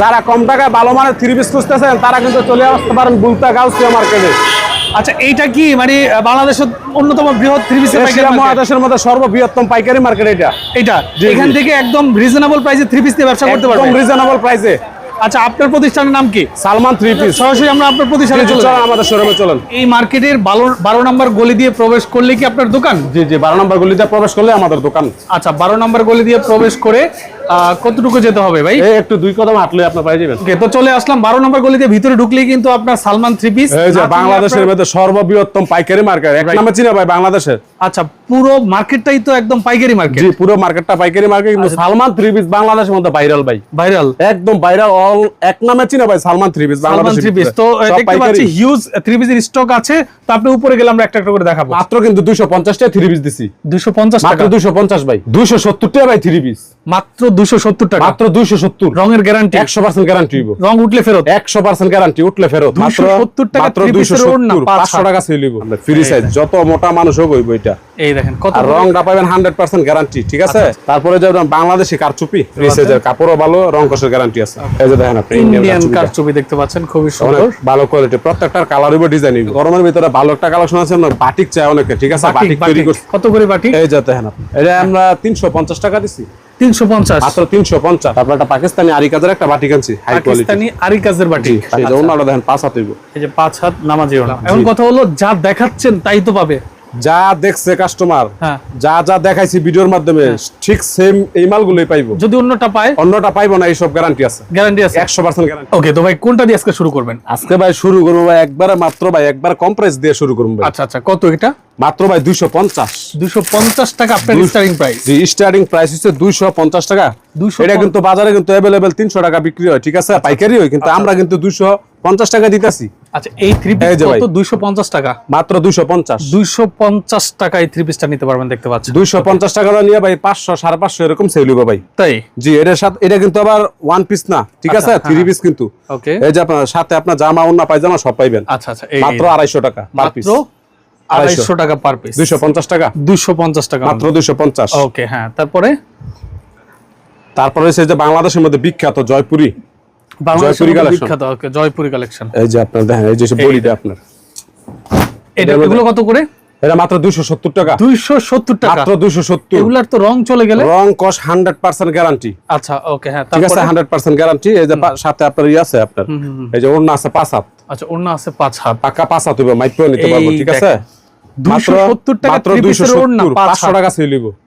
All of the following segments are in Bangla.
যারা কম টাকায় ভালো মানের থ্রি পিস খুঁজতেছেন তারা কিন্তু চলে আসতে পারেন বুলতা গাউসিয়া মার্কেটে আচ্ছা এইটা কি মানে বাংলাদেশের অন্যতম বৃহৎ থ্রি এশিয়া মহাদেশের মধ্যে সর্ববৃহত্তম পাইকারি মার্কেট এটা। এটা এখান থেকে একদম রিজনেবল প্রাইসে থ্রি পিস দিয়ে ব্যবসা করতে একদম পারবেন রিজনেবল প্রাইসে আচ্ছা আপনার প্রতিষ্ঠানের নাম কি? সালমান থ্রি পিস সরাসরি আমরা আপনার প্রতিষ্ঠানে চলে চলেন আমাদের শোরুমে চলেন। এই মার্কেটের বারো বারো নম্বর গলি দিয়ে প্রবেশ করলে কি আপনার দোকান? জি জি বারো নম্বর গলি দিয়ে প্রবেশ করলে আমাদের দোকান। আচ্ছা বারো নম্বর গলি দিয়ে প্রবেশ করে কতটুকু যেতে হবে ভাই? একটু দুই কদম হাঁটলে আপনার পাই যাবেন। ওকে তো চলে আসলাম বারো নম্বর গলিতে ভিতরে ঢুকলেই কিন্তু আপনার সালমান থ্রি পিস বাংলাদেশের মধ্যে সর্ববৃহত্তম পাইকারি মার্কেট এক নামে চিনে ভাই বাংলাদেশের। আচ্ছা পুরো মার্কেটটাই তো একদম পাইকারি মার্কেট জি পুরো মার্কেটটা পাইকারি মার্কেট কিন্তু সালমান থ্রি পিস বাংলাদেশের মধ্যে ভাইরাল ভাই। ভাইরাল একদম ভাইরাল অল এক নামে চিনে ভাই Salman three piece Salman three piece তো দেখতে পাচ্ছি হিউজ থ্রি পিসের স্টক আছে তো আপনি উপরে গেলে আমরা একটা একটা করে দেখাবো। মাত্র কিন্তু দুইশো পঞ্চাশ টাকা থ্রি পিস দিছি। দুশো পঞ্চাশ মাত্র টাকা। দুইশো পঞ্চাশ ভাই। দুইশো সত্তর টাকা ভাই থ্রি পিস মাত্র দুশো সত্তর টাকা। মাত্র দুইশো সত্তর। রঙের গ্যারান্টি একশো পার্সেন্ট গ্যারান্টি রং উঠলে ফেরত। একশো পার্সেন্ট গ্যারান্টি উঠলে ফেরত। মাত্র 270 টাকা সত্তর। পাঁচশো টাকা সেলিব ফ্রি সাইজ যত মোটা মানুষ হোক হইব এটা এই দেখেন কত রংটা পাবেন হান্ড্রেড পার্সেন্ট গ্যারান্টি ঠিক আছে? তারপরে যে বাংলাদেশি কারচুপি ফ্রি সাইজের কাপড়ও ভালো রং কষের গ্যারান্টি আছে। এই যে দেখেন আপনি ইন্ডিয়ান কারচুপিটা। কার ছবি দেখতে পাচ্ছেন খুবই সুন্দর। ভালো কোয়ালিটি প্রত্যেকটার কালার হইব ডিজাইন গরমের ভিতরে ভালো একটা কালেকশন আছে বাটিক চাই অনেকে ঠিক আছে? বাটিক, বাটিক তৈরি বাটিক। কত করে বাটি এই যে দেখেন আপনি। এটা আমরা তিনশো পঞ্চাশ টাকা দিছি। তিনশো পঞ্চাশ। মাত্র তিনশো পঞ্চাশ। তারপর একটা পাকিস্তানি আরি কাজের একটা বাটি আনছি হাই কোয়ালিটি পাকিস্তানি আরি কাজের বাটি যে দেখেন পাঁচ হাত হইব। এই যে পাঁচ হাত এখন কথা হলো যা দেখাচ্ছেন তাই তো পাবে। যা দেখছে কাস্টমার হ্যাঁ। যা যা দেখাইছি ভিডিওর মাধ্যমে ঠিক সেম এই মালগুলোই পাইবো। যদি অন্যটা পায়? অন্যটা পাইবো না এইসব গ্যারান্টি আছে। গ্যারান্টি আছে। একশো পার্সেন্ট গ্যারান্টি ওকে তো ভাই কোনটা দিয়ে আজকে শুরু করবেন? আজকে ভাই শুরু করব ভাই একবারে মাত্র ভাই একবার কম প্রাইস দিয়ে শুরু করব আচ্ছা আচ্ছা কত এটা? মাত্র ভাই দুইশো পঞ্চাশ। দুশো পঞ্চাশ টাকা আপনার স্টার্টিং প্রাইস জি স্টার্টিং প্রাইস হচ্ছে দুইশো পঞ্চাশ টাকা। 250 এটা কিন্তু বাজারে কিন্তু অ্যাভেলেবেল তিনশো টাকা বিক্রি হয় ঠিক আছে? পাইকারি হয় কিন্তু আমরা কিন্তু দুইশো পঞ্চাশ টাকা দিতেছি। আচ্ছা এই থ্রি পিস কত? দুইশো পঞ্চাশ টাকা। মাত্র দুইশো পঞ্চাশ। দুইশো পঞ্চাশ টাকায় থ্রি পিসটা নিতে পারবেন দেখতে পাচ্ছেন। দুইশো পঞ্চাশ টাকা নিয়ে ভাই পাঁচশো সাড়ে পাঁচশো এরকম সেল হইব ভাই। তাই? জি এটার সাথে এটা কিন্তু আবার ওয়ান পিস না ঠিক আছে? আচ্ছা, থ্রি হ্যাঁ। পিস কিন্তু। ওকে। এই যে আপনার সাথে আপনার জামা অন্য পায়জামা সব পাইবেন। আচ্ছা আচ্ছা মাত্র আড়াইশো টাকা মাত্র আড়াইশো। টাকা পার পিস দুইশো পঞ্চাশ টাকা। দুইশো পঞ্চাশ টাকা। মাত্র দুইশো পঞ্চাশ। ওকে হ্যাঁ তারপরে? তারপরে হচ্ছে যে বাংলাদেশের মধ্যে বিখ্যাত জয়পুরি। জয়পুরি মধ্যে collection। বিখ্যাত ওকে জয়পুরি কালেকশন এই যে আপনার দেখেন এই যে বডিটা আপনার। এটা এগুলো কত করে? এটা মাত্র দুইশো সত্তর টাকা। দুইশো সত্তর টাকা। মাত্র দুইশো সত্তর। এগুলার তো রং চলে গেলে? রং কস হান্ড্রেড পার্সেন্ট গ্যারান্টি আচ্ছা ওকে হ্যাঁ ঠিক আছে তারপরে? হান্ড্রেড পার্সেন্ট গ্যারান্টি এই যে সাথে আপনার আছে আপনার। এই যে ওড়না আছে পাঁচ হাত। আচ্ছা ওড়না আছে পাঁচ হাত। পাকা পাঁচ হাত হইবে মাইপেও নিতে পারব ঠিক আছে? দেখেন। 270 টাকা মাত্র পাঁচ। টাকা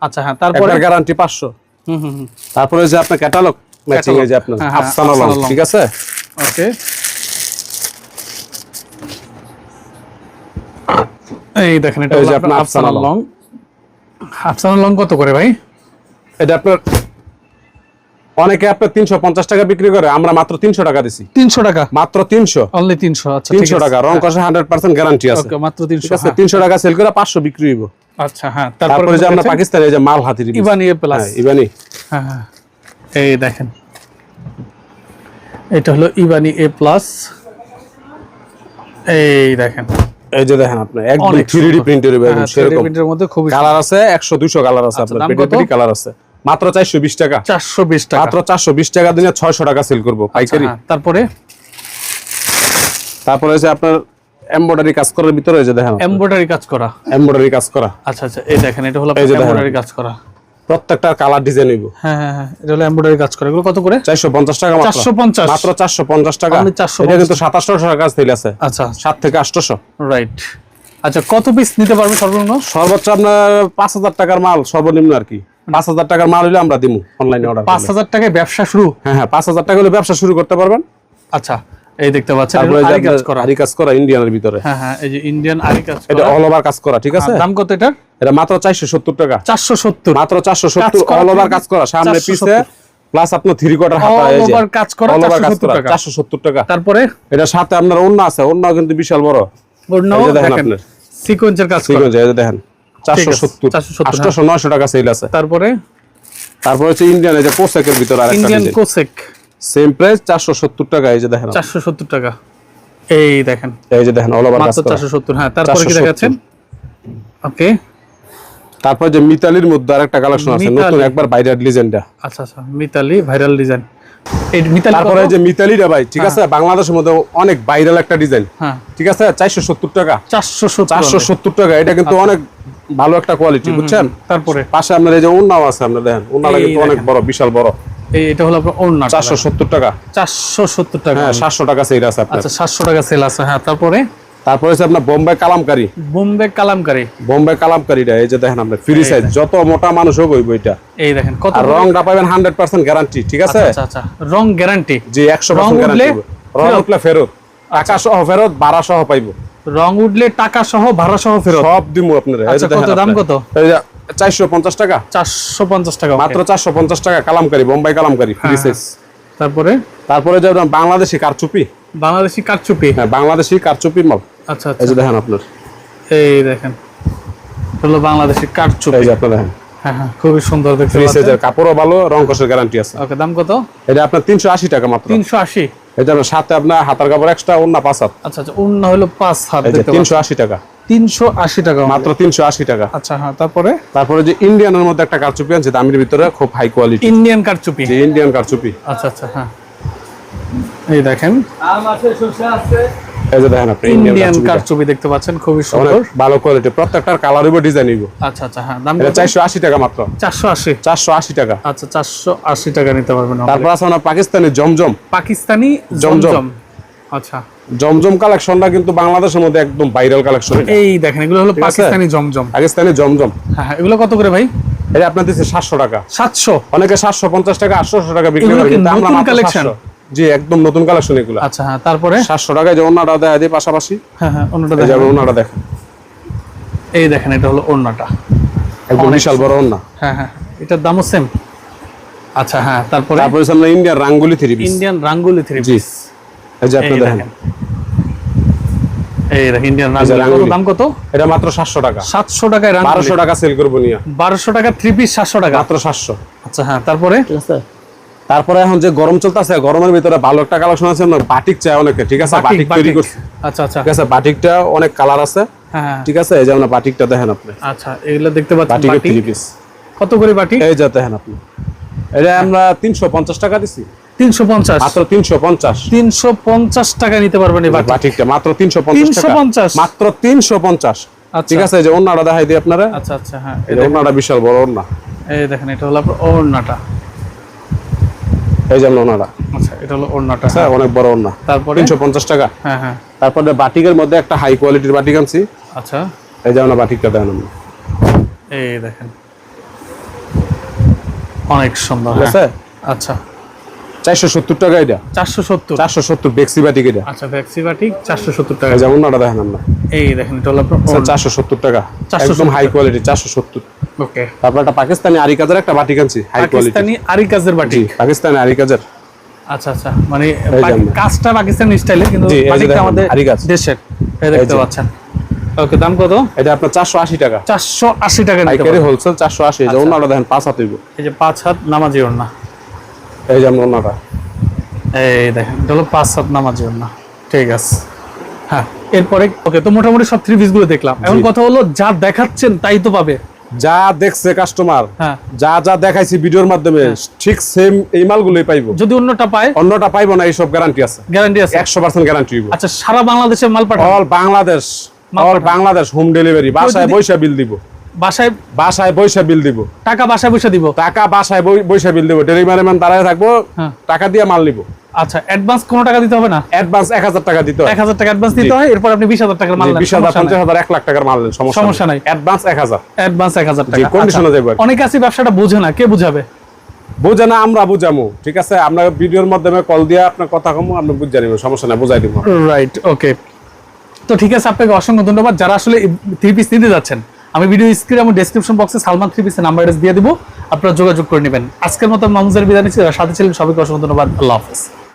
আচ্ছা হ্যাঁ তারপরে? গ্যারান্টি হুম হুম তারপরে যে আপনার ক্যাটালগ ম্যাচিং এই যে আপনার। হ্যাঁ, হ্যাঁ, আফসানা লং ঠিক আছে? ওকে এই দেখেন এটা হলো আপনার আফসানা আফসানা লং আফসানা লং কত করে ভাই? এটা আপনার অনেকে আপনার তিনশো পঞ্চাশ টাকা বিক্রি করে আমরা মাত্র তিনশো টাকা দিছি। তিনশো টাকা? মাত্র তিনশো। অনলি তিনশো আচ্ছা তিনশো। টাকা রং কষে হান্ড্রেড পার্সেন্ট গ্যারান্টি আছে। ওকে মাত্র তিনশো আছে তিনশো টাকা সেল করে পাঁচশো বিক্রি হইব। আচ্ছা হ্যাঁ তারপরে যে আমরা পাকিস্তান যে মাল হাতির ইবানি এ প্লাস ইবানি হ্যাঁ হ্যাঁ। এই দেখেন। এটা হলো ইবানি এ প্লাস। এই দেখেন। এই যে দেখেন আপনি একদম অনেক থ্রি ডি সুন্দর। প্রিন্টের হ্যাঁ, 3D সেরকম প্রিন্টের মধ্যে খুবই কালার আছে একশো দুশো কালার আছে আপনার কত? পেটি কালার আছে। মাত্র চারশো বিশ টাকা। চারশো বিশ টাকা। মাত্র চারশো বিশ টাকা দিনে ছয়শো টাকা সেল করব পাইকারি। হ্যাঁ, তারপরে? তারপরে হচ্ছে আপনার এমব্রয়ডারি কাজ করার ভিতরে এই যে দেখেন এমব্রয়ডারি কাজ করা। এমব্রয়ডারি কাজ করা। আচ্ছা আচ্ছা এই দেখেন এটা হলো। এমব্রয়ডারি কাজ করা। প্রত্যেকটার কালার ডিজাইন হইব। হ্যাঁ হ্যাঁ হ্যাঁ এটা হলো এমব্রয়ডারি কাজ করা। এগুলো কত করে? চারশো পঞ্চাশ টাকা মাত্র। 450 মাত্র চারশো পঞ্চাশ টাকা। Only 450 এটা কিন্তু সাতাশশো টাকা সেল আছে। আচ্ছা। সাত থেকে আটশোশো। রাইট আচ্ছা কত পিস নিতে পারবে সর্বনিম্ন? সর্বোচ্চ আপনার পাঁচ হাজার টাকার মাল সর্বনিম্ন আর কি। পাঁচ হাজার টাকার মাল হলে আমরা দিমু অনলাইনে অর্ডার পাঁচ হাজার টাকায় ব্যবসা শুরু? হ্যাঁ হ্যাঁ পাঁচ হাজার টাকা হলে ব্যবসা শুরু করতে পারবেন। আচ্ছা এই দেখতে পাচ্ছেন তারপরে আরি কাজ করা। আরি কাজ করা ইন্ডিয়ানের ভিতরে। হ্যাঁ হ্যাঁ এই যে ইন্ডিয়ান আরি কাজ এটা অল ওভার কাজ করা ঠিক আছে? দাম কত এটার? এটা মাত্র চারশো সত্তর টাকা। চারশো সত্তর। মাত্র চারশো সত্তর করা অল ওভার কাজ করা সামনে পিছে প্লাস আপনার থ্রি কোয়ার্টার হাতা over কাজ করা all over কাজ 470 টাকা। চারশো সত্তর টাকা। তারপরে? এটা সাথে আপনার অন্য আছে অন্য কিন্তু বিশাল বড়। দেখেন আপনার। সিকোয়েন্সের কাজ করা। আছে এই দেখেন চারশো আছে, সত্তর 470 আটশোশো নয়শো টাকা সেল আছে। তারপরে? তারপরে হচ্ছে ইন্ডিয়ান এই যে পোশাকের ভিতরে আরেকটা ইন্ডিয়ান কোসেক সেম প্রাইস চারশো সত্তর টাকা এই যে দেখেন চারশো সত্তর টাকা। এই দেখেন। এই যে দেখেন অল ওভার কাজ মাত্র করা চারশো সত্তর হ্যাঁ তারপরে কি দেখাচ্ছেন? ওকে তারপর যে মিতালির মধ্যে আরেকটা কালেকশন আছে নতুন একবার ডিজাইনটা আচ্ছা আচ্ছা মিতালি ভাইরাল ডিজাইন এই মিতালি তারপরে যে মিতালিটা ভাই ঠিক আছে? বাংলাদেশের মধ্যে অনেক ভাইরাল একটা ডিজাইন হ্যাঁ। ঠিক আছে? চারশো সত্তর টাকা। চারশো চারশো সত্তর টাকা এটা কিন্তু অনেক ভালো একটা কোয়ালিটি বুঝছেন? তারপরে? পাশে আপনার এই যে আছে আপনার দেখেন উন্নাটা কিন্তু অনেক বড় বিশাল বড়। এটা হলো আপনার ওড়না চারশো সত্তর টাকা। চারশো সত্তর টাকা। হ্যাঁ টাকা সেইটা আছে আপনার। আচ্ছা সাতশো টাকা সেল আছে হ্যাঁ তারপরে? তারপরে হচ্ছে আপনার বোম্বাই কালামকারি। বোম্বে কালামকারি। বোম্বাই কালামকারিটা এই যে দেখেন আপনার ফ্রি সাইজ যত মোটা মানুষ হোক ওই বইটা। এই দেখেন কত রংটা পাবেন হান্ড্রেড পার্সেন্ট গ্যারান্টি ঠিক আছে? আচ্ছা আচ্ছা রং গ্যারান্টি জি একশো রং উঠলে গ্যারান্টি রং ফেরত? উঠলে ফেরত। টাকা সহ ফেরত ভাড়া সহ পাইবো। রং উঠলে টাকা সহ ভাড়া সহ ফেরত। সব দিমু আপনার আচ্ছা, কত দাম কত? চারশো পঞ্চাশ টাকা? চারশো পঞ্চাশ টাকা মাত্র চারশো পঞ্চাশ টাকা কালামকারি বোম্বাই কালামকারি ফ্রি হ্যাঁ, সাইজ তারপরে? তারপরে যে আপনার বাংলাদেশি কারচুপি। বাংলাদেশি কারচুপি? হ্যাঁ বাংলাদেশি কারচুপির মাল। আচ্ছা এই আচ্ছা। যে দেখেন আপনার। এই দেখেন হলো বাংলাদেশি কারচুপি। এই যে আপনার দেখেন। হ্যাঁ হ্যাঁ খুবই সুন্দর দেখতে ফ্রি সাইজের কাপড়ও ভালো রং কষের গ্যারান্টি আছে। ওকে দাম কত? এটা আপনার তিনশো আশি টাকা মাত্র। তিনশো আশি? এটা সাথে আপনার হাতার কাপড় এক্সট্রা অন্য পাঁচ হাত। আচ্ছা আচ্ছা হলো পাঁচ হাত এই যে দেখতে তিনশো আশি টাকা। তিনশো আশি টাকা মাত্র তিনশো আশি টাকা। আচ্ছা হ্যাঁ তারপরে? তারপরে যে ইন্ডিয়ানের মধ্যে একটা কারচুপি আছে দামের ভিতরে খুব হাই কোয়ালিটি ইন্ডিয়ান কারচুপি? ইন্ডিয়ান কারচুপি। আচ্ছা আচ্ছা হ্যাঁ। এই দেখেন। এই যে দেখেন আপনি ইন্ডিয়ান কারচুপি দেখতে পাচ্ছেন খুবই সুন্দর। ভালো কোয়ালিটি প্রত্যেকটার কালার ডিজাইন আচ্ছা আচ্ছা হ্যাঁ দাম এটা চারশো আশি টাকা মাত্র। চারশো আশি। চারশো আশি টাকা। আচ্ছা চারশো আশি টাকা নিতে পারবেন। তারপর আছে আপনার পাকিস্তানি জমজম। পাকিস্তানি জমজম। আচ্ছা। জমজম কালেকশনটা কিন্তু বাংলাদেশের মধ্যে একদম ভাইরাল কালেকশন। এই দেখেন এগুলো হলো পাকিস্তানি জমজম। পাকিস্তানি জমজম। হ্যাঁ হ্যাঁ এগুলো কত করে ভাই? এটা আপনার দিচ্ছে সাতশো টাকা। সাতশো? অনেকে সাতশো পঞ্চাশ টাকা টাকা বিক্রি করে আমরা নতুন মাত্র collection? 700 জি একদম নতুন কালেকশন এগুলো। আচ্ছা হ্যাঁ তারপরে? সাতশো টাকায় যে দেখা যায় পাশাপাশি। হ্যাঁ হ্যাঁ যে দেখেন। এই দেখেন এটা হলো ওড়নাটা। একদম বিশাল বড় অন্য হ্যাঁ হ্যাঁ এটার দামও সেম আচ্ছা হ্যাঁ তারপরে? তারপরে আমরা Indian Rangoli three piece Indian Rangoli three জি। এই যে আপনি দেখেন দেখেন। এই ইন্ডিয়ান এই যে রাঙ্গুলি কত রাঙ্গুলি। দাম কত? এটা মাত্র সাতশো টাকা। সাতশো টাকায় রাঙ্গুলি বারোশো টাকা সেল করব নিয়ে। বারোশো টাকা থ্রি পিস সাতশো টাকা। মাত্র সাতশো। আচ্ছা হ্যাঁ তারপরে? তারপরে এখন যে গরম চলতেছে গরমের ভিতরে ভালো একটা কালেকশন আছে না বাটিক চাই অনেকে ঠিক আছে? বাটিক, তৈরি। করছে। আচ্ছা আচ্ছা। ঠিক আছে বাটিকটা অনেক কালার আছে। হ্যাঁ হ্যাঁ। ঠিক আছে এই যে আমরা বাটিকটা দেখেন আপনি। আচ্ছা এগুলো দেখতে পাচ্ছেন বাটিক পিস কত করে বাটিক এই যে দেখেন আপনি। এটা আমরা তিনশো পঞ্চাশ টাকা দিছি। তিনশো পঞ্চাশ। মাত্র টাকা নিতে পারবেন এই বাটিক। বাটিকটা মাত্র টাকা। 350 আচ্ছা। ঠিক আছে এই যে অন্যটা দেখাই দিই আপনারা। আচ্ছা আচ্ছা হ্যাঁ এই বিশাল বড় এই দেখেন এটা হলো আপনার ওড়নাটা। এই যে আমরা আচ্ছা এটা হলো ওড়নাটা হ্যাঁ। অনেক বড় তারপরে? টাকা। হ্যাঁ হ্যাঁ। তারপরে বাটিকের মধ্যে একটা হাই কোয়ালিটির বাটিক আনছি। আচ্ছা। এই যে বাটিকটা দেখেন এই দেখেন। অনেক সুন্দর হ্যাঁ। আচ্ছা। চারশো সত্তর টাকা এটা। চারশো সত্তর? চারশো সত্তর বেক্সি বাটিক এটা। আচ্ছা ভ্যাক্সি বাটিক চারশো সত্তর টাকা। এই যে অন্যটা দেখেন আমরা। এই দেখেন এটা হলো চারশো সত্তর টাকা। একদম হাই কোয়ালিটি চারশো সত্তর। ওকে। তারপর একটা পাকিস্তানি আরি কাজের একটা বাটিক আনছি high quality Pakistani batik? Pakistani আরি কাজের। আচ্ছা আচ্ছা মানে কাজটা পাকিস্তানি স্টাইলে কিন্তু বাটিকটা আমাদের আরিকাজ। দেশের। দেখতে পাচ্ছেন। ওকে দাম কত? এটা আপনার চারশো আশি টাকা। চারশো আশি টাকা নিতে পাইকারি হোলসেল চারশো আশি আচ্ছা। যে দেখেন পাঁচ হাত হইব। এই যে পাঁচ হাত নামাজি ওড়না। এই যে আমরা এই দেখেন এটা হলো পাঁচ হাত নামাজি ওড়না। ঠিক আছে। হ্যাঁ এরপরে ওকে তো মোটামুটি সব থ্রি পিসগুলো দেখলাম। এখন কথা হলো যা দেখাচ্ছেন তাই তো পাবে। যা দেখছে কাস্টমার হ্যাঁ। যা যা দেখাইছি ভিডিওর মাধ্যমে ঠিক সেম এই মালগুলোই পাইবো। যদি অন্যটা পায়? অন্যটা পাইবো না এইসব গ্যারান্টি আছে। গ্যারান্টি আছে? একশো পার্সেন্ট গ্যারান্টি হইব। আচ্ছা সারা বাংলাদেশে মাল পাঠান। All Bangladesh all Bangladesh home delivery বাসায় বৈশা বিল দিব। বাসায় বাসায় বৈশা বিল দিব। টাকা বাসায় পয়সা দিব? টাকা বাসায় বৈশা বিল দিব। ডেলিভারি ম্যান দাঁড়ায় থাকব হ্যাঁ। টাকা দিয়ে মাল নিব। আচ্ছা অ্যাডভান্স কোনো টাকা দিতে হবে না? অ্যাডভান্স এক হাজার টাকা দিতে হয়। এক হাজার টাকা অ্যাডভান্স দিতে হয় এরপর আপনি বিশ হাজার টাকার মাল নেন, লাখ টাকার মাল নেন সমস্যা সমস্যা নাই। অ্যাডভান্স এক হাজার। অ্যাডভান্স এক হাজার টাকা। condition এ যাব? অনেকে আছে ব্যবসাটা বোঝে না কে বুঝাবে? বুঝে না আমরা বুঝামু ঠিক আছে? আমরা ভিডিওর মাধ্যমে কল দিয়ে আপনার কথা কমু আপনি বুঝে নিবেন সমস্যা নাই বুঝাই দিব। রাইট ওকে তো ঠিক আছে আপনাকে অসংখ্য ধন্যবাদ। যারা আসলে থ্রি পিস নিতে যাচ্ছেন আমি ভিডিও স্ক্রিন এবং ডেসক্রিপশন বক্সে সালমান থ্রি পিসের নাম্বার দিয়ে দিব। আপনারা যোগাযোগ করে নেবেন। আজকের মতো মামুজের বিদায় নিচ্ছি। সাথে ছিলেন, সবাইকে অসংখ্য ধন্যবাদ। আল্লাহ হাফেজ।